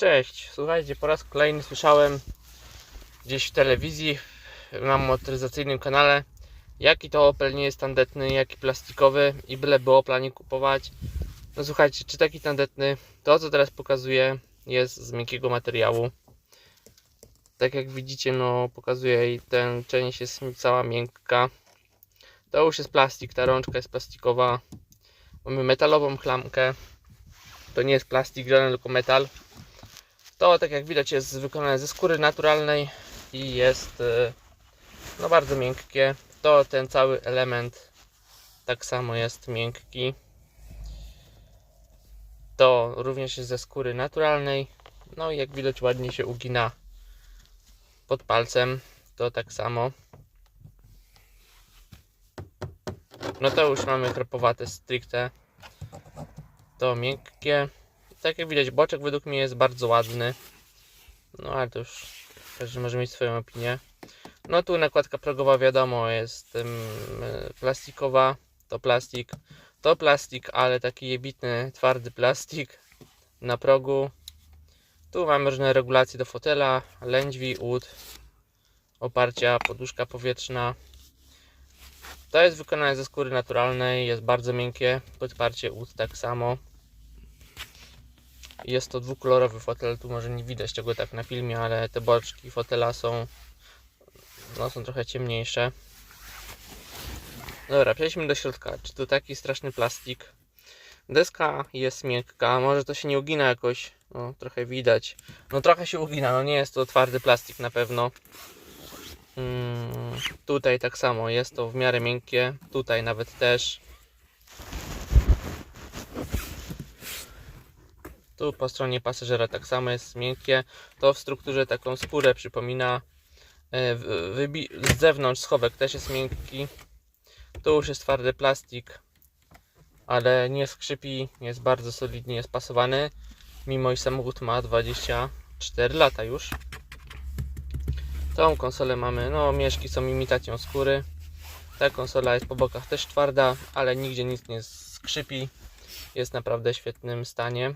Cześć, słuchajcie, po raz kolejny słyszałem gdzieś w telewizji na motoryzacyjnym kanale jaki to Opel nie jest tandetny, jaki plastikowy i byle było Opla nie kupować. No słuchajcie, czy taki tandetny, to co teraz pokazuję jest z miękkiego materiału. Tak jak widzicie, no pokazuje i ten część jest cała miękka. To już jest plastik, ta rączka jest plastikowa. Mamy metalową klamkę. To nie jest plastik żaden, tylko metal. To, tak jak widać, jest wykonane ze skóry naturalnej i jest e, no bardzo miękkie. To ten cały element tak samo jest miękki. To również jest ze skóry naturalnej. No i jak widać ładnie się ugina pod palcem. To tak samo. No to już mamy kropowate stricte. To miękkie. Tak jak widać, boczek według mnie jest bardzo ładny. No ale to już każdy może mieć swoją opinię. No tu nakładka progowa wiadomo jest y, plastikowa. To plastik. To plastik, ale taki jebitny, twardy plastik na progu. Tu mamy różne regulacje do fotela, lędźwi, ud, oparcia, poduszka powietrzna. To jest wykonane ze skóry naturalnej, jest bardzo miękkie, podparcie ud tak samo. Jest to dwukolorowy fotel, tu może nie widać tego tak na filmie, ale te boczki fotela są, no, są trochę ciemniejsze. Dobra, przejdźmy do środka. Czy to taki straszny plastik? Deska jest miękka, może to się nie ugina jakoś, no trochę widać. No trochę się ugina, no nie jest to twardy plastik na pewno. Mm, tutaj tak samo, jest to w miarę miękkie, tutaj nawet też. Tu po stronie pasażera tak samo jest miękkie. To w strukturze taką skórę przypomina. E, z zewnątrz schowek też jest miękki. Tu już jest twardy plastik, ale nie skrzypi, jest bardzo solidnie jest pasowany. Mimo iż samochód ma 24 lata już. Tą konsolę mamy, no mieszki są imitacją skóry. Ta konsola jest po bokach też twarda, ale nigdzie nic nie skrzypi. Jest naprawdę w świetnym stanie.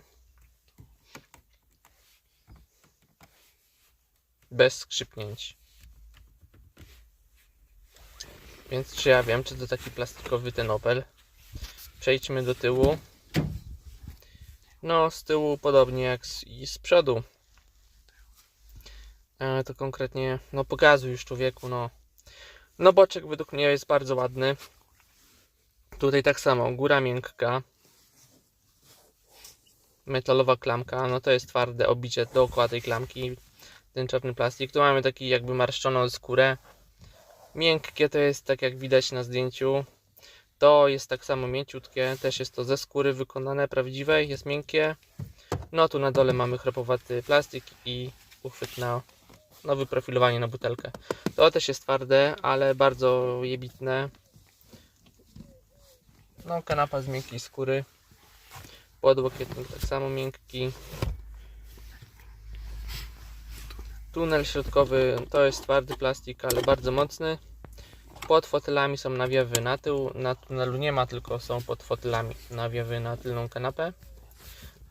Bez skrzypnięć. Więc czy ja wiem, czy to taki plastikowy ten Opel? Przejdźmy do tyłu. No, z tyłu podobnie jak z, i z przodu. E, to konkretnie, no pokazuj już człowieku, no. No boczek według mnie jest bardzo ładny. Tutaj tak samo, góra miękka. Metalowa klamka, no to jest twarde obicie dookoła tej klamki. Ten czarny plastik. Tu mamy taki jakby marszczoną skórę. Miękkie to jest tak jak widać na zdjęciu. To jest tak samo mięciutkie, też jest to ze skóry wykonane, prawdziwej, jest miękkie. No tu na dole mamy chropowaty plastik i uchwyt na no, wyprofilowanie na butelkę. To też jest twarde, ale bardzo jebitne. No kanapa z miękkiej skóry. Podłokietnik tak samo miękki. Tunel środkowy to jest twardy plastik, ale bardzo mocny. Pod fotelami są nawiewy na tył, na tunelu nie ma, tylko są pod fotelami nawiewy na tylną kanapę.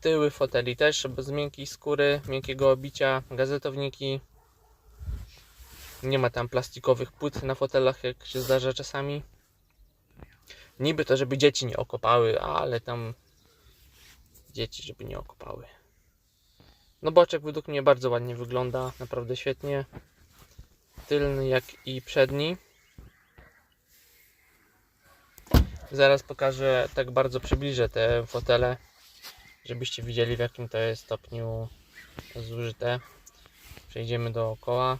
Tyły foteli też z miękkiej skóry, miękkiego obicia, gazetowniki. Nie ma tam plastikowych płyt na fotelach, jak się zdarza czasami. Niby to, żeby dzieci nie okopały, ale tam dzieci, żeby nie okopały. No boczek według mnie bardzo ładnie wygląda, naprawdę świetnie. Tylny jak i przedni. Zaraz pokażę, tak bardzo przybliżę te fotele, żebyście widzieli w jakim to jest stopniu zużyte. Przejdziemy dookoła.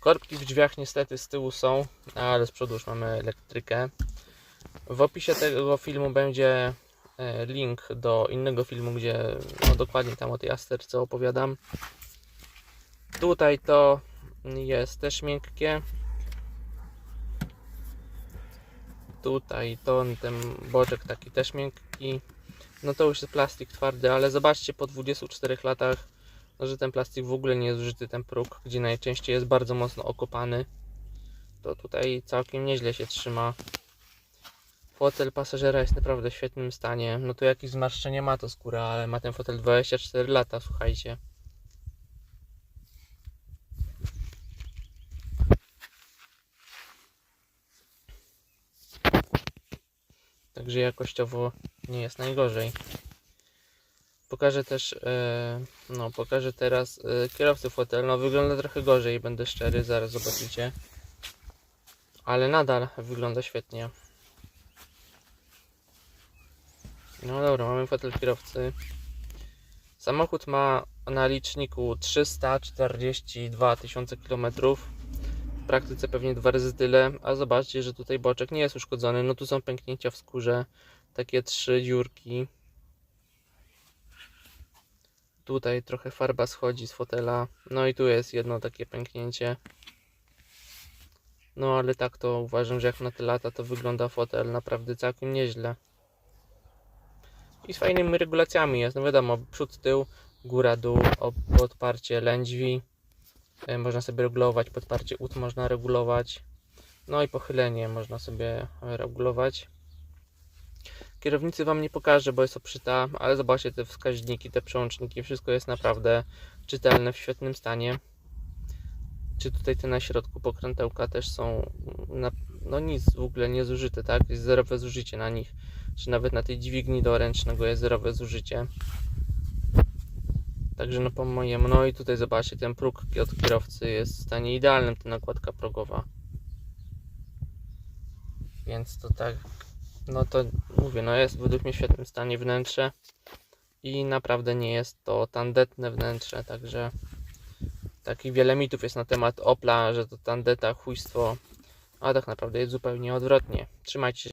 Korbki w drzwiach niestety z tyłu są, ale z przodu już mamy elektrykę. W opisie tego filmu będzie link do innego filmu, gdzie no, dokładnie tam o tej asterce opowiadam. Tutaj to jest też miękkie. Tutaj to ten boczek taki też miękki. No to już jest plastik twardy, ale zobaczcie po 24 latach, no, że ten plastik w ogóle nie jest zużyty, ten próg, gdzie najczęściej jest bardzo mocno okopany. To tutaj całkiem nieźle się trzyma. Fotel pasażera jest naprawdę w świetnym stanie. No tu jakieś zmarszczenie ma to skóra, ale ma ten fotel 24 lata, słuchajcie. Także jakościowo nie jest najgorzej. Pokażę też, e, no pokażę teraz e, kierowcy fotel. No wygląda trochę gorzej, będę szczery, zaraz zobaczycie. Ale nadal wygląda świetnie. No dobra, mamy fotel kierowcy. Samochód ma na liczniku 342 tysiące kilometrów. W praktyce pewnie dwa razy tyle, a zobaczcie, że tutaj boczek nie jest uszkodzony. No tu są pęknięcia w skórze, takie trzy dziurki. Tutaj trochę farba schodzi z fotela. No i tu jest jedno takie pęknięcie. No ale tak to uważam, że jak na te lata to wygląda fotel naprawdę całkiem nieźle. I z fajnymi regulacjami jest, no wiadomo, przód, tył, góra, dół, podparcie lędźwi. E, Można sobie regulować, podparcie ud można regulować. No i pochylenie można sobie regulować. Kierownicy Wam nie pokażę, bo jest oprzyta, ale zobaczcie te wskaźniki, te przełączniki, wszystko jest naprawdę czytelne, w świetnym stanie. Czy tutaj te na środku pokrętełka też są, na, no nic w ogóle nie zużyte, tak? Jest zerowe zużycie na nich. Czy nawet na tej dźwigni do ręcznego jest zerowe zużycie. Także no po mojemu, no i tutaj zobaczcie, ten próg od kierowcy jest w stanie idealnym, ta nakładka progowa. Więc to tak, no to mówię, no jest według mnie w świetnym stanie wnętrze i naprawdę nie jest to tandetne wnętrze, także takich wiele mitów jest na temat Opla, że to tandeta, chujstwo, a tak naprawdę jest zupełnie odwrotnie. Trzymajcie się.